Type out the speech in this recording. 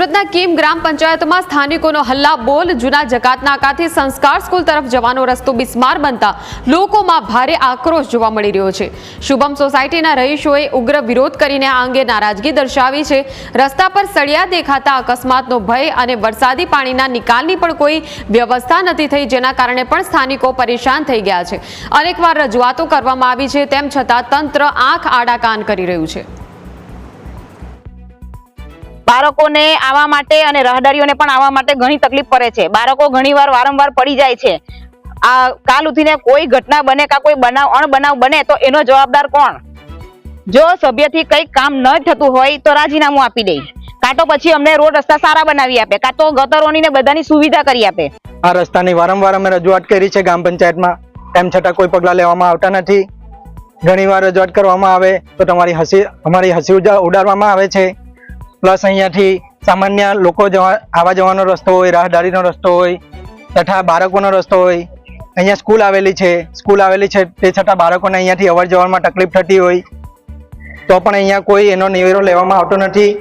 સુરતના કીમ ગ્રામ પંચાયતમાં સ્થાનિકોનો હલ્લા બોલ, જૂના જકાતના નાકાથી સંસ્કાર સ્કૂલ તરફ જવાનો રસ્તો બિસ્માર બનતા લોકોમાં ભારે આક્રોશ જોવા મળી રહ્યો છે. શુભમ સોસાયટીના રહીશોએ ઉગ્ર વિરોધ કરીને આ અંગે નારાજગી દર્શાવી છે. રસ્તા પર સળિયા દેખાતા અકસ્માતનો ભય અને વરસાદી પાણીના નિકાલની પણ કોઈ વ્યવસ્થા નથી થઈ, જેના કારણે પણ સ્થાનિકો પરેશાન થઈ ગયા છે. અનેકવાર રજૂઆતો કરવામાં આવી છે, તેમ છતાં તંત્ર આંખ આડા કાન કરી રહ્યું છે. બાળકોને આવવા માટે અને રહદારીઓને પણ આવવા માટે ઘણી તકલીફ પડે છે. બાળકો ઘણીવાર વારંવાર પડી જાય છે. આ કાલ ઉઠીને કોઈ ઘટના બને કા કોઈ બનાવ, અણબનાવ બને તો એનો જવાબદાર કોણ? જો સભ્યથી કંઈક કામ ન થતું હોય તો રાજીનામું આપી દે. કાં તો પછી અમને રોડ રસ્તા સારા બનાવી આપે, કાં તો ગટરોની ને બધાની સુવિધા કરી આપે. આ રસ્તાની વારંવાર અમે રજૂઆત કરી છે ગ્રામ પંચાયતમાં. તેમ છતાં કોઈ પગલાં લેવામાં આવતા નથી. ઘણીવાર રજૂઆત કરવામાં આવે તો તમારી હસી, અમારી હસી ઉડાડવામાં આવે છે. પ્લસ અહીંયાથી સામાન્ય લોકો જવા આવવા જવાનો રસ્તો હોય, રાહદારીનો રસ્તો હોય, તથા બાળકોનો રસ્તો હોય. અહીંયા સ્કૂલ આવેલી છે. સ્કૂલ આવેલી છે તે છતાં બાળકોને અહીંયાથી અવર જવરમાં તકલીફ થતી હોય. તો પણ અહીંયા કોઈ એનો નિવેરો લેવામાં આવતો નથી.